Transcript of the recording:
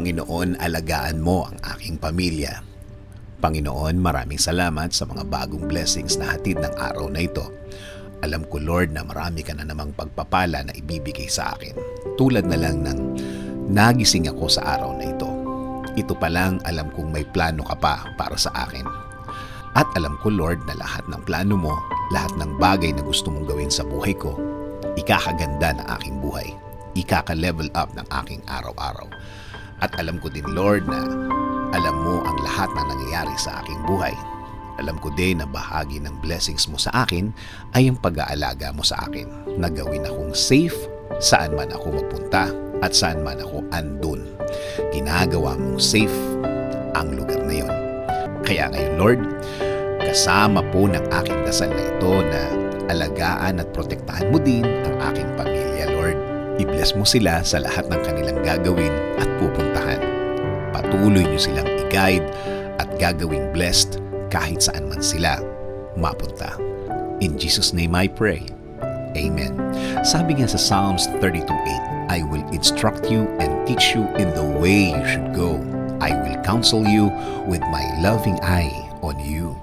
Panginoon, alagaan mo ang aking pamilya. Panginoon, maraming salamat sa mga bagong blessings na hatid ng araw na ito. Alam ko, Lord, na marami ka na namang pagpapala na ibibigay sa akin. Tulad na lang ng nagising ako sa araw na ito. Ito pa lang alam kong may plano ka pa para sa akin. At alam ko, Lord, na lahat ng plano mo, lahat ng bagay na gusto mong gawin sa buhay ko, ikakaganda ng aking buhay. Ikaka-level up ng aking araw-araw. At alam ko din, Lord, na alam mo ang lahat na nangyayari sa aking buhay. Alam ko din na bahagi ng blessings mo sa akin ay ang pag-aalaga mo sa akin na akong safe saan man ako mapunta at saan man ako andun. Ginagawa mong safe ang lugar na yon. Kaya ngayon, Lord, kasama po ng aking dasal na ito na alagaan at protektahan mo din ang aking pamilya, Lord. I-bless mo sila sa lahat ng kanilang gagawin at pupuntahan. Patuloy niyo silang i-guide at gagawing blessed kahit saan man sila mapunta. In Jesus' name I pray. Amen. Sabi nga sa Psalms 32.8, I will instruct you and teach you in the way you should go. I will counsel you with my loving eye on you.